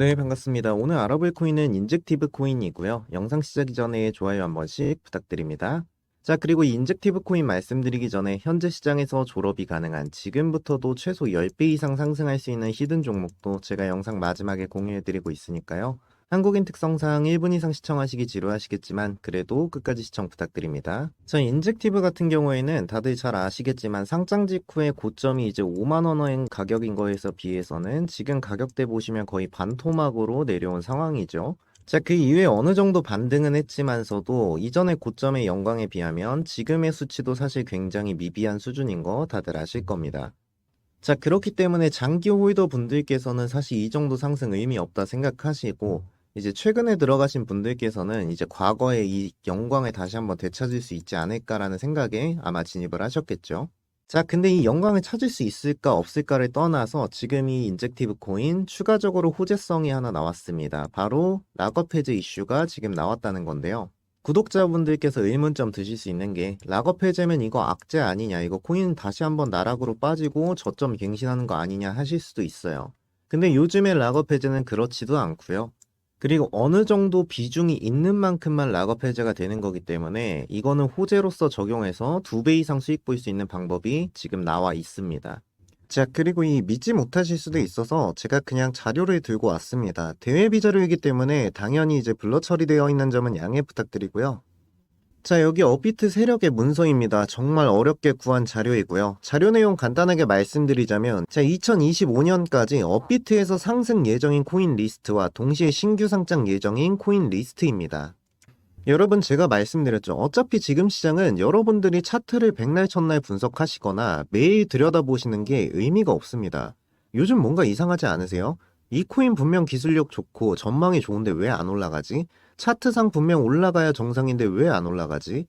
네, 반갑습니다. 오늘 알아볼 코인은 인젝티브 코인이고요. 영상 시작이 전에 좋아요 한 번씩 부탁드립니다. 자, 그리고 이 인젝티브 코인 말씀드리기 전에 현재 시장에서 졸업이 가능한 지금부터도 최소 10배 이상 상승할 수 있는 히든 종목도 제가 영상 마지막에 공유해드리고 있으니까요. 한국인 특성상 1분 이상 시청하시기 지루하시겠지만 그래도 끝까지 시청 부탁드립니다. 자, 인젝티브 같은 경우에는 다들 잘 아시겠지만 상장 직후의 고점이 이제 5만 원의 가격인 거에서 비해서는 지금 가격대 보시면 거의 반토막으로 내려온 상황이죠. 자, 그 이후에 어느 정도 반등은 했지만서도 이전의 고점의 영광에 비하면 지금의 수치도 사실 굉장히 미비한 수준인 거 다들 아실 겁니다. 자, 그렇기 때문에 장기 홀더 분들께서는 사실 이 정도 상승 의미 없다 생각하시고 이제 최근에 들어가신 분들께서는 이제 과거의 이 영광을 다시 한번 되찾을 수 있지 않을까라는 생각에 아마 진입을 하셨겠죠. 자, 근데 이 영광을 찾을 수 있을까 없을까를 떠나서 지금 이 인젝티브 코인 추가적으로 호재성이 하나 나왔습니다. 바로 락업 해제 이슈가 지금 나왔다는 건데요. 구독자분들께서 의문점 드실 수 있는 게 락업 해제면 이거 악재 아니냐 이거 코인 다시 한번 나락으로 빠지고 저점 갱신하는 거 아니냐 하실 수도 있어요. 근데 요즘에 락업 해제는 그렇지도 않고요. 그리고 어느 정도 비중이 있는 만큼만 락업 해제가 되는 거기 때문에 이거는 호재로서 적용해서 두 배 이상 수익 볼수 있는 방법이 지금 나와 있습니다. 자, 그리고 이 믿지 못하실 수도 있어서 제가 그냥 자료를 들고 왔습니다. 대회 비자료이기 때문에 당연히 이제 블러 처리되어 있는 점은 양해 부탁드리고요. 자, 여기 업비트 세력의 문서입니다. 정말 어렵게 구한 자료이고요. 자료 내용 간단하게 말씀드리자면, 자, 2025년까지 업비트에서 상승 예정인 코인 리스트와 동시에 신규 상장 예정인 코인 리스트입니다. 여러분 제가 말씀드렸죠. 어차피 지금 시장은 여러분들이 차트를 백날 첫날 분석하시거나 매일 들여다보시는 게 의미가 없습니다. 요즘 뭔가 이상하지 않으세요? 이 코인 분명 기술력 좋고 전망이 좋은데 왜 안 올라가지? 차트상 분명 올라가야 정상인데 왜 안 올라가지?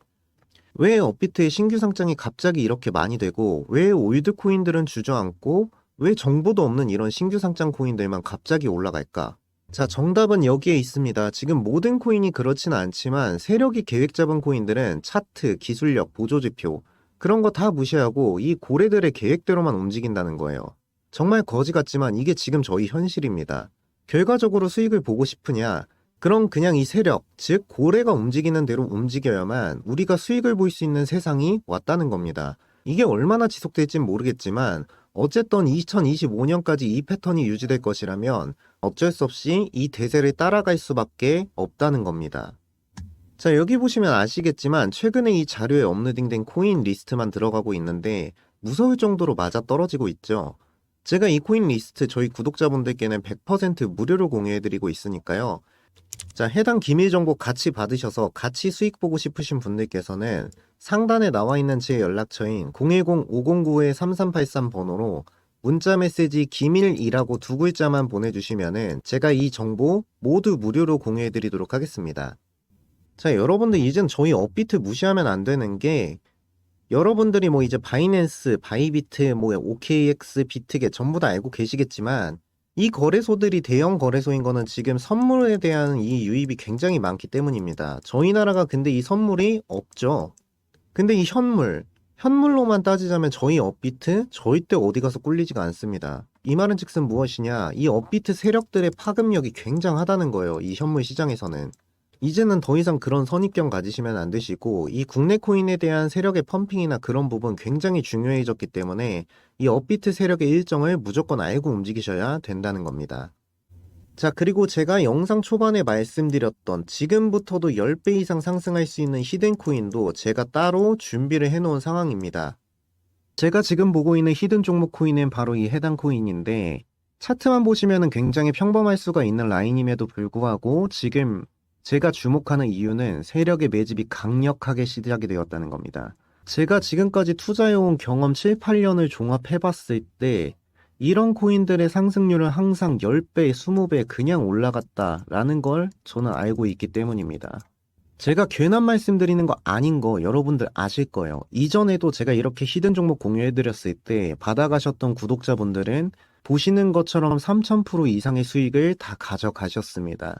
왜 업비트의 신규 상장이 갑자기 이렇게 많이 되고 왜 올드 코인들은 주저앉고 왜 정보도 없는 이런 신규 상장 코인들만 갑자기 올라갈까? 자, 정답은 여기에 있습니다. 지금 모든 코인이 그렇지는 않지만 세력이 계획 잡은 코인들은 차트, 기술력, 보조지표 그런 거 다 무시하고 이 고래들의 계획대로만 움직인다는 거예요. 정말 거지 같지만 이게 지금 저희 현실입니다. 결과적으로 수익을 보고 싶으냐? 그럼 그냥 이 세력, 즉 고래가 움직이는 대로 움직여야만 우리가 수익을 볼 수 있는 세상이 왔다는 겁니다. 이게 얼마나 지속될진 모르겠지만 어쨌든 2025년까지 이 패턴이 유지될 것이라면 어쩔 수 없이 이 대세를 따라갈 수밖에 없다는 겁니다. 자, 여기 보시면 아시겠지만 최근에 이 자료에 업로딩된 코인 리스트만 들어가고 있는데 무서울 정도로 맞아 떨어지고 있죠. 제가 이 코인 리스트 저희 구독자분들께는 100% 무료로 공유해드리고 있으니까요. 자, 해당 기밀 정보 같이 받으셔서 같이 수익 보고 싶으신 분들께서는 상단에 나와 있는 제 연락처인 010-509-3383 번호로 문자 메시지 기밀이라고 두 글자만 보내주시면은 제가 이 정보 모두 무료로 공유해드리도록 하겠습니다. 자, 여러분들 이젠 저희 업비트 무시하면 안 되는 게 여러분들이 뭐 이제 바이낸스, 바이비트, 뭐 OKX, 비트겟 전부 다 알고 계시겠지만 이 거래소들이 대형 거래소인 거는 지금 선물에 대한 이 유입이 굉장히 많기 때문입니다. 저희 나라가 근데 이 선물이 없죠. 근데 이 현물, 현물로만 따지자면 저희 업비트 절대 어디 가서 꿀리지가 않습니다. 이 말은 즉슨 무엇이냐? 이 업비트 세력들의 파급력이 굉장하다는 거예요. 이 현물 시장에서는. 이제는 더 이상 그런 선입견 가지시면 안 되시고 이 국내 코인에 대한 세력의 펌핑이나 그런 부분 굉장히 중요해졌기 때문에 이 업비트 세력의 일정을 무조건 알고 움직이셔야 된다는 겁니다. 자, 그리고 제가 영상 초반에 말씀드렸던 지금부터도 10배 이상 상승할 수 있는 히든 코인도 제가 따로 준비를 해 놓은 상황입니다. 제가 지금 보고 있는 히든 종목 코인은 바로 이 해당 코인인데 차트만 보시면 굉장히 평범할 수가 있는 라인임에도 불구하고 지금 제가 주목하는 이유는 세력의 매집이 강력하게 시작이 되었다는 겁니다. 제가 지금까지 투자해온 경험 7, 8년을 종합해봤을 때 이런 코인들의 상승률은 항상 10배, 20배 그냥 올라갔다라는 걸 저는 알고 있기 때문입니다. 제가 괜한 말씀드리는 거 아닌 거 여러분들 아실 거예요. 이전에도 제가 이렇게 히든 종목 공유해드렸을 때 받아가셨던 구독자분들은 보시는 것처럼 3000% 이상의 수익을 다 가져가셨습니다.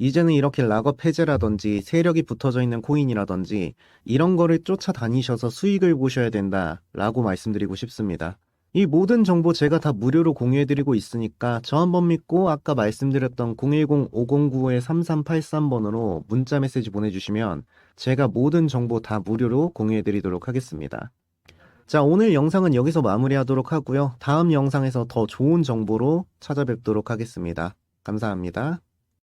이제는 이렇게 락업 해제라든지 세력이 붙어져 있는 코인이라든지 이런 거를 쫓아다니셔서 수익을 보셔야 된다라고 말씀드리고 싶습니다. 이 모든 정보 제가 다 무료로 공유해드리고 있으니까 저 한번 믿고 아까 말씀드렸던 010-509-3383번으로 문자 메시지 보내주시면 제가 모든 정보 다 무료로 공유해드리도록 하겠습니다. 자, 오늘 영상은 여기서 마무리하도록 하고요. 다음 영상에서 더 좋은 정보로 찾아뵙도록 하겠습니다. 감사합니다.